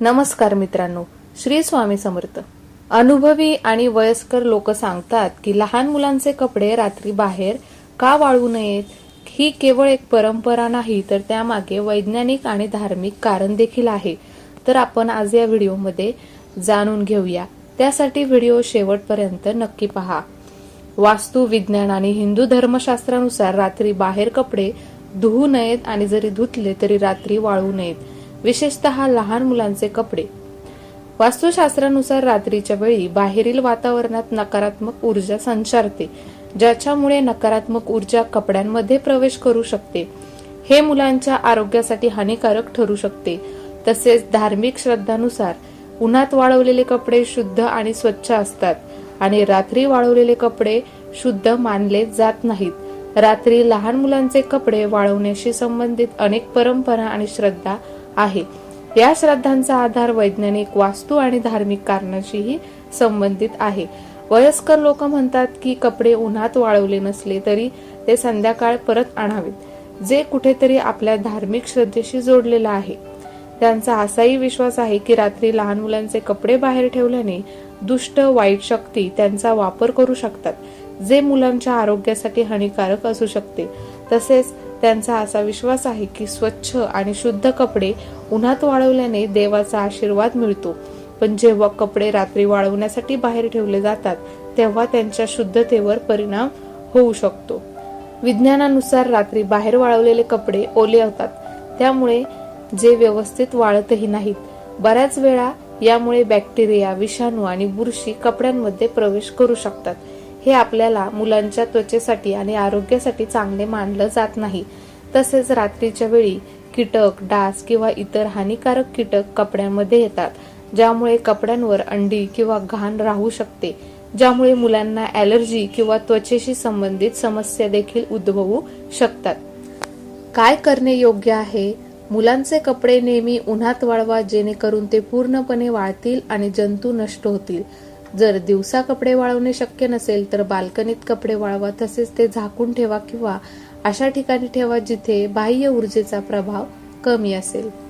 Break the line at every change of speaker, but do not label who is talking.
नमस्कार मित्रांनो श्री स्वामी समर्थ. अनुभवी आणि वयस्कर लोक सांगतात की लहान मुलांचे कपडे रात्री बाहेर का वाळू नयेत? ही केवळ एक परंपरा नाही तर त्यामागे वैज्ञानिक आणि धार्मिक कारण देखील आहे. तर आपण आज या व्हिडिओमध्ये जाणून घेऊया. त्यासाठी व्हिडिओ शेवटपर्यंत नक्की पहा. वास्तू विज्ञान आणि हिंदू धर्मशास्त्रानुसार रात्री बाहेर कपडे धुवू नयेत आणि जरी धुतले तरी रात्री वाळू नयेत. विशेषतः लहान मुलांचे कपडे. वास्तुशास्त्रानुसार रात्रीच्या वेळी बाहेरील वातावरणात नकारात्मक ऊर्जा संचारते ज्याच्यामुळे नकारात्मक ऊर्जा कपड्यांमध्ये प्रवेश करू शकते. हे मुलांच्या आरोग्यासाठी हानिकारक ठरू शकते. तसेच धार्मिक श्रद्धानुसार उन्हात वाळवलेले कपडे शुद्ध आणि स्वच्छ असतात आणि रात्री वाळवलेले कपडे शुद्ध मानले जात नाहीत. रात्री लहान मुलांचे कपडे वाळवण्याशी संबंधित अनेक परंपरा आणि श्रद्धा आहे. या श्रद्धांचा आधार वैज्ञानिक वास्तू आणि धार्मिक कारणाशीही संबंधित आहे. वयस्कर लोक म्हणतात की कपडे उन्हात वाळवले नसले तरी ते संध्याकाळ परत आणावेत. जे कुठेतरी आपल्या धार्मिक श्रद्धेशी जोडलेलं आहे. त्यांचा असाही विश्वास आहे की रात्री लहान मुलांचे कपडे बाहेर ठेवल्याने दुष्ट वाईट शक्ती त्यांचा वापर करू शकतात जे मुलांच्या आरोग्यासाठी हानिकारक असू शकते. तसेच त्यांचा असा विश्वास आहे की स्वच्छ आणि शुद्ध कपडे उन्हात वाळवल्याने देवाचा आशीर्वाद मिळतो. पण जेव्हा कपडे रात्री वाळवण्यासाठी बाहेर ठेवले जातात तेव्हा त्यांच्या शुद्धतेवर परिणाम होऊ शकतो. विज्ञानानुसार रात्री बाहेर वाळवलेले कपडे ओले होतात. त्यामुळे जे व्यवस्थित वाळतही नाहीत. बऱ्याच वेळा यामुळे बॅक्टेरिया विषाणू आणि बुरशी कपड्यांमध्ये प्रवेश करू शकतात. हे आपल्याला मुलांच्या त्वचेसाठी आणि आरोग्यासाठी चांगले मानलं जात नाही. तसेच रात्रीच्या वेळी कीटक डास किंवा इतर हानिकारक कीटक कपड्यांमध्ये येतात ज्यामुळे कपड्यांवर अंडी किंवा घाण राहू शकते ज्यामुळे मुलांना ॲलर्जी किंवा त्वचेशी संबंधित समस्या देखील उद्भवू शकतात. काय करणे योग्य आहे? मुलांचे कपडे नेहमी उन्हात वाळवा जेणेकरून ते पूर्णपणे वाळतील आणि जंतू नष्ट होतील. जर दिवसा कपडे वाळवणे शक्य नसेल तर बाल्कनीत कपडे वाळवा तसेच ते झाकून ठेवा किंवा अशा ठिकाणी ठेवा जिथे बाह्य ऊर्जेचा प्रभाव कमी असेल.